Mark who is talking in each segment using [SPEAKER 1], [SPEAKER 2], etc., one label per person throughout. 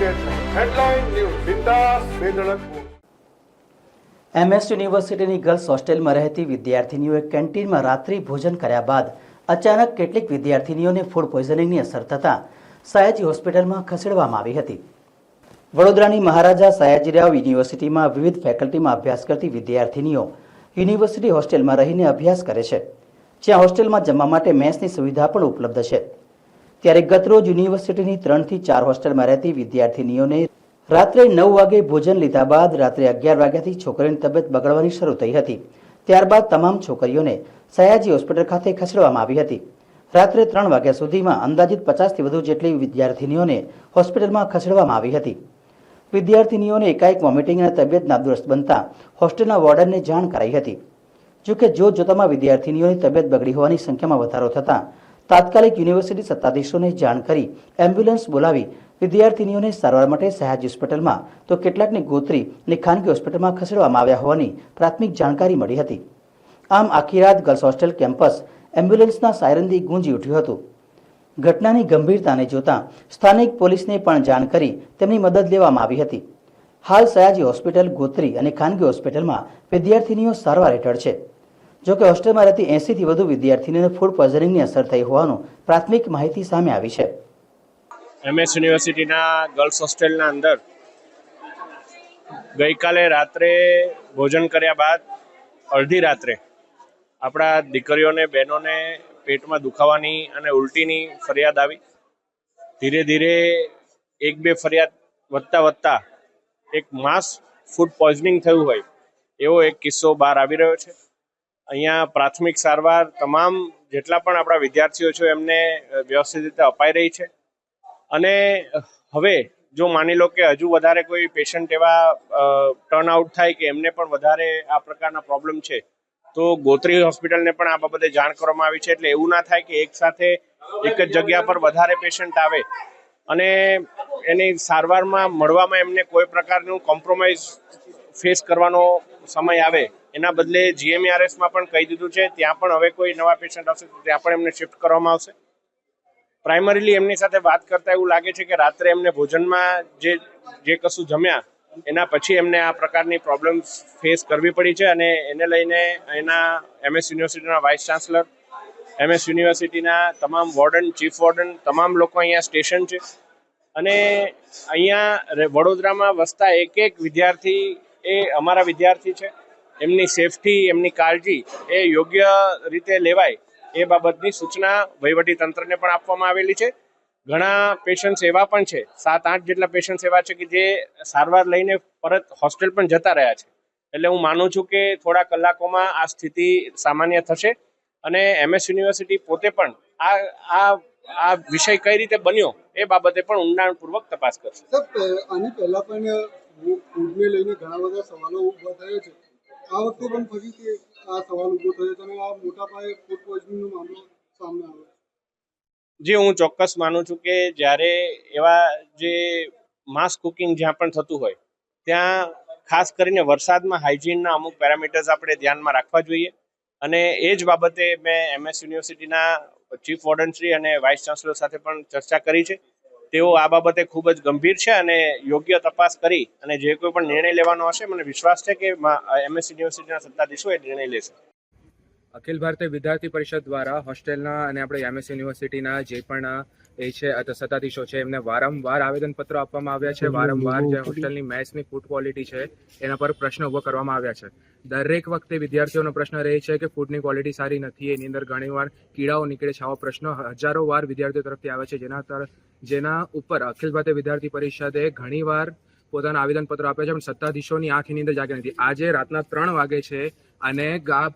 [SPEAKER 1] Headline news
[SPEAKER 2] MS યુનિવર્સિટીની girls હોસ્ટેલમાં રહેતી વિદ્યાર્થીનીઓએ કેન્ટીનમાં રાત્રિ ભોજન કર્યા બાદ અચાનક કેટલીક વિદ્યાર્થીનીઓને ફૂડ પોઈઝનિંગની અસર થતાં સયાજી હોસ્પિટલમાં ખસેડવામાં આવી હતી. વડોદરાની મહારાજા સયાજીરાવ યુનિવર્સિટીમાં વિવિધ ફેકલ્ટીમાં અભ્યાસ કરતી વિદ્યાર્થીનીઓ યુનિવર્સિટી હોસ્ટેલમાં રહીને અભ્યાસ કરે છે. જ્યાં હોસ્ટેલમાં જમવા માટે મેસની સુવિધા પણ ઉપલબ્ધ છે. ત્યારે ગતરોજ યુનિવર્સિટીની ત્રણથી ચાર હોસ્ટેલમાં રહેતી વિદ્યાર્થીનીઓને રાત્રે નવ વાગે ભોજન લીધા બાદ રાત્રે અગિયાર વાગ્યાથી છોકરીઓની તબિયત બગડવાની શરૂ થઈ હતી. ત્યારબાદ તમામ છોકરીઓને સયાજી હોસ્પિટલ ખાતે ખસેડવામાં આવી હતી. રાત્રે ત્રણ વાગ્યા સુધીમાં અંદાજિત પચાસથી વધુ જેટલી વિદ્યાર્થીનીઓને હોસ્પિટલમાં ખસેડવામાં આવી હતી. વિદ્યાર્થીનીઓને એકાએક વોમિટિંગ અને તબિયત નાદુરસ્ત બનતા હોસ્ટેલના વોર્ડનને જાણ કરાઈ હતી. જોકે જોત જોતામાં વિદ્યાર્થીનીઓની તબિયત બગડી હોવાની સંખ્યામાં વધારો થતાં તાત્કાલિક યુનિવર્સિટી સત્તાધીશોને જાણ કરી એમ્બ્યુલન્સ બોલાવી વિદ્યાર્થીનીઓને સારવાર માટે સયાજી હોસ્પિટલમાં, તો કેટલાકને ગોત્રી અને ખાનગી હોસ્પિટલમાં ખસેડવામાં આવ્યા હોવાની પ્રાથમિક જાણકારી મળી હતી. આમ આખી રાત ગર્લ્સ હોસ્ટેલ કેમ્પસ એમ્બ્યુલન્સના સાયરનથી ગુંજી ઉઠ્યું હતું. ઘટનાની ગંભીરતાને જોતા સ્થાનિક પોલીસને પણ જાણ કરી તેમની મદદ લેવામાં આવી હતી. હાલ સયાજી હોસ્પિટલ ગોત્રી અને ખાનગી હોસ્પિટલમાં વિદ્યાર્થીનીઓ સારવાર હેઠળ છે. જોકે હોસ્ટેલમાં રહેતી એંસીથી વધુ વિદ્યાર્થીનીઓને ફૂડ પોઈઝનિંગની અસર થઈ હોવાનું પ્રાથમિક માહિતી સામે આવી છે.
[SPEAKER 3] એમએસ યુનિવર્સિટીના ગર્લ્સ હોસ્ટેલના અંદર ગઈકાલે રાત્રે ભોજન કર્યા બાદ અડધી રાત્રે આપણા દીકરીઓને, બહેનોને પેટમાં દુખાવાની અને ઉલટીની ફરિયાદ આવી. ધીરે ધીરે એક બે ફરિયાદ વધતા વધતા એક માસ ફૂડ પોઈઝનિંગ થયું હોય એવો એક કિસ્સો બહાર આવી રહ્યો છે. અહીંયા પ્રાથમિક સારવાર તમામ જેટલા પણ આપણા વિદ્યાર્થીઓ છે, એમને વ્યવસ્થિત રીતે અપાઈ રહી છે. અને હવે જો માની લો કે હજુ વધારે કોઈ પેશન્ટ એવા ટર્ન આઉટ થાય કે એમને પણ વધારે આ પ્રકારના પ્રોબ્લેમ છે, તો ગોત્રી હોસ્પિટલને પણ આ બાબતે જાણ કરવામાં આવી છે. એટલે એવું ના થાય કે એક સાથે એક જ જગ્યા પર વધારે પેશન્ટ આવે. અને એની સારવારમાં મળવામાં એમને કોઈ પ્રકારનું કોમ્પ્રોમાઇઝ ફેસ કરવાનો સમય આવે એના બદલે જીએમઆરએસમાં પણ કહી દીધું છે, ત્યાં પણ હવે કોઈ નવા પેશન્ટ આવશે તો ત્યાં પણ એમને શિફ્ટ કરવામાં આવશે. પ્રાઇમરીલી એમની સાથે વાત કરતા એવું લાગે છે કે રાત્રે એમને ભોજનમાં જે જે કશું જમ્યા, એના પછી એમને આ પ્રકારની પ્રોબ્લેમ ફેસ કરવી પડી છે અને એને લઈને એના એમએસ યુનિવર્સિટીના વાઇસ ચાન્સલર એમએસ યુનિવર્સિટીના તમામ વોર્ડન ચીફ વોર્ડન તમામ લોકો અહીંયા સ્ટેશન છે. અને અહીંયા વડોદરામાં વસતા એક એક વિદ્યાર્થી એ અમારા વિદ્યાર્થી છે. એમની સેફટી એમની કાળજી એ યોગ્ય રીતે લેવાય એ બાબતની સૂચના વહીવટી તંત્રને પણ આપવામાં આવેલી છે. ઘણા પેશન્ટ્સ એવા પણ છે, સાત આઠ જેટલા પેશન્ટ્સ એવા છે કે જે સારવાર લઈને પરત હોસ્ટેલ પણ જતા રહ્યા છે. એટલે હું માનું છું કે થોડા કલાકોમાં આ સ્થિતિ સામાન્ય થશે અને એમએસ યુનિવર્સિટી પોતે પણ આ આ આ વિષય કઈ રીતે બન્યો એ બાબતે પણ ઊંડાણપૂર્વક તપાસ કરશે.
[SPEAKER 4] આની પહેલા પણ લઈને ઘણા બધા સવાલો ઊભા થયા છે. આ વખતે પણ ફરીથી આ સવાલ ઊભો થયો છે આ મોટા પાયે ફૂડ પોઈઝનિંગનો મામલો સામે આવ્યો
[SPEAKER 3] જે, હું ચોક્કસ માનું છું કે જ્યારે એવા જે માસ કુકિંગ જ્યાં પણ થતું હોય, ત્યાં ખાસ કરીને વરસાદમાં હાઇજીનના અમુક પેરામીટર્સ આપણે ધ્યાનમાં રાખવા જોઈએ. અને એ જ બાબતે મેં એમએસ યુનિવર્સિટીના ચીફ વોર્ડનશ્રી અને વાઇસ ચાન્સલર સાથે પણ ચર્ચા કરી છે. તેઓ આ બાબતે ખૂબ જ ગંભીર છે અને યોગ્ય તપાસ કરી અને જે કોઈ પણ નિર્ણય લેવાનો હશે, મને વિશ્વાસ છે કે એમએસ યુનિવર્સિટીના સત્તાધીશો એ નિર્ણય લેશે.
[SPEAKER 5] અખિલ ભારતીય વિદ્યાર્થી પરિષદ દ્વારા હોસ્ટેલના અને આપણે એમએસ યુનિવર્સિટીના જે પણ એ છે સત્તાધીશો છે, એમને વારંવાર આવેદનપત્રો આપવામાં આવ્યા છે, વારંવાર જે હોસ્ટેલની મેસની ફૂડ ક્વોલિટી છે, એના પર પ્રશ્ન ઊભો કરવામાં આવ્યા છે. દરેક વખતે વિદ્યાર્થીઓનો પ્રશ્ન રહે છે કે ફૂડની ક્વોલિટી સારી નથી, એની અંદર ઘણીવાર કીડાઓ નીકળે છે, આવો પ્રશ્ન હજારો વાર વિદ્યાર્થીઓ તરફથી આવે છે, જેના જેના ઉપર અખિલ ભારતીય વિદ્યાર્થી પરિષદે ઘણીવાર પોતાના આવેદનપત્રો આપ્યા છે, પણ સત્તાધીશોની આંખની અંદર જાગી નથી. આજે રાતના ત્રણ વાગે છે અને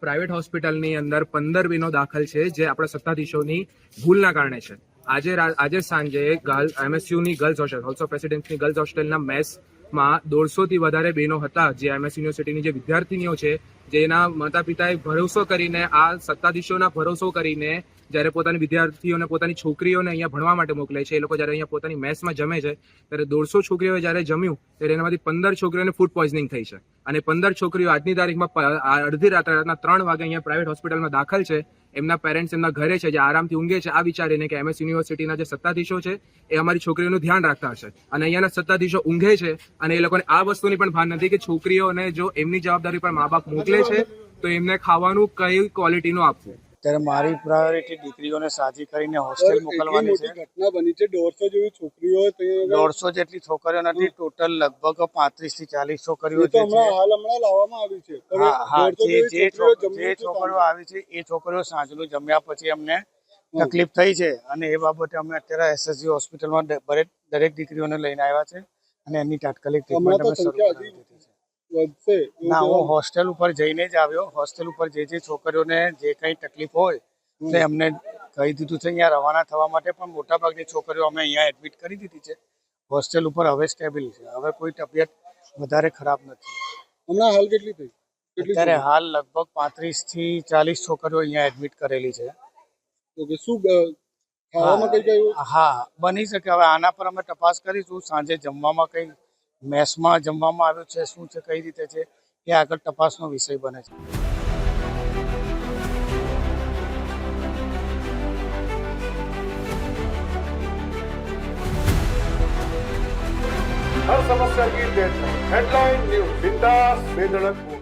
[SPEAKER 5] પ્રાઇવેટ હોસ્પિટલની અંદર પંદર બીનો દાખલ છે, જે આપણા સત્તાધીશોની ભૂલના કારણે છે. આજે આજે સાંજે ગર્લ એમએસયુની ગર્લ્સ હોસ્ટેલ ઓલ્સો પ્રેસિડેન્ટની ગર્લ્સ હોસ્ટેલના મેસમાં દોઢસોથી વધારે બહેનો હતા, જે એમએસ યુનિવર્સિટીની જે વિદ્યાર્થીનીઓ છે, જેના માતા પિતાએ ભરોસો કરીને, આ સત્તાધીશોના ભરોસો કરીને જ્યારે પોતાની વિદ્યાર્થીઓને, પોતાની છોકરીઓને અહીંયા ભણવા માટે મોકલે છે, એ લોકો જ્યારે અહીંયા પોતાની મેસમાં જમે છે, ત્યારે દોઢસો છોકરીઓએ જ્યારે જમ્યું, ત્યારે એનામાંથી પંદર છોકરીઓને ફૂડ પોઈઝનિંગ થઈ છે. અને પંદર છોકરીઓ આજની તારીખમાં અડધી રાત્રે રાતના ત્રણ વાગે અહીંયા પ્રાઇવેટ હોસ્પિટલમાં દાખલ છે એમના પેરેન્ટ્સ એમના ઘરે છે, જે આરામથી ઊંઘે છે, આ વિચારીને કે એમએસ યુનિવર્સિટીના જે સત્તાધીશો છે, એ અમારી છોકરીઓનું ધ્યાન રાખતા હશે. અને અહીંયાના સત્તાધીશો ઊંઘે છે, અને એ લોકોને આ વસ્તુની પણ ભાન નથી કે છોકરીઓને જો એમની જવાબદારી પર મા બાપ મોકલે છે, તો એમને ખાવાનું કઈ ક્વોલિટીનું આપવું?
[SPEAKER 6] ત્યારે મારી પ્રાયોરિટી દીકરીઓને સાજી કરીને હોસ્ટેલ મોકલવાની છે.
[SPEAKER 4] ઘટના બની છે દોઢસો જેવી છોકરીઓ
[SPEAKER 6] દોઢસો જેટલી છોકરીઓ નથી ટોટલ લગભગ પાંત્રીસથી ચાલીસ છોકરીઓ છે
[SPEAKER 4] હાલ હમણાં લાવવામાં આવી છે.
[SPEAKER 6] હા હા જે
[SPEAKER 4] છોકરીઓ
[SPEAKER 6] આવી છે એ છોકરીઓ સાંજનું જમ્યા પછી અમને તકલીફ થઈ છે. અને એ બાબતે અમે અત્યારે એસએસજી હોસ્પિટલમાં દરેક દીકરીઓને લઈને આવ્યા છે અને એની તાત્કાલિક ટ્રીટમેન્ટ અમે શરૂ
[SPEAKER 4] કરી
[SPEAKER 6] દીધી છે.
[SPEAKER 4] વધશે
[SPEAKER 6] ના હું હોસ્ટેલ ઉપર જઈને જ આવ્યો. હોસ્ટેલ ઉપર જે જે છોકરીઓને જે કંઈ તકલીફ હોય તે અમને કહી દીધું છે. અહીંયા રવાના થવા માટે પણ મોટાભાગની છોકરીઓ અમે અહીંયા એડમિટ કરી દીધી છે. હોસ્ટેલ ઉપર હવે સ્ટેબલ છે. હવે કોઈ તબિયત વધારે ખરાબ નથી.
[SPEAKER 4] હમણાં હાલ કેટલી થઈ?
[SPEAKER 6] અત્યારે હાલ લગભગ પાંત્રીસથી ચાલીસ છોકરીઓ અહીંયા એડમિટ કરેલી છે.
[SPEAKER 4] ઓકે શું
[SPEAKER 6] હા બની શકે. હવે આના પર અમે તપાસ કરીશું. સાંજે જમવામાં કઈ મેસમાં જમવામાં આવ્યું છે, શું છે, કઈ રીતે છે, એ આગળ તપાસનો વિષય બને છે.
[SPEAKER 1] હર સમસ્યા હેડલાઇન ન્યૂઝ, બિંદાસ બેધડક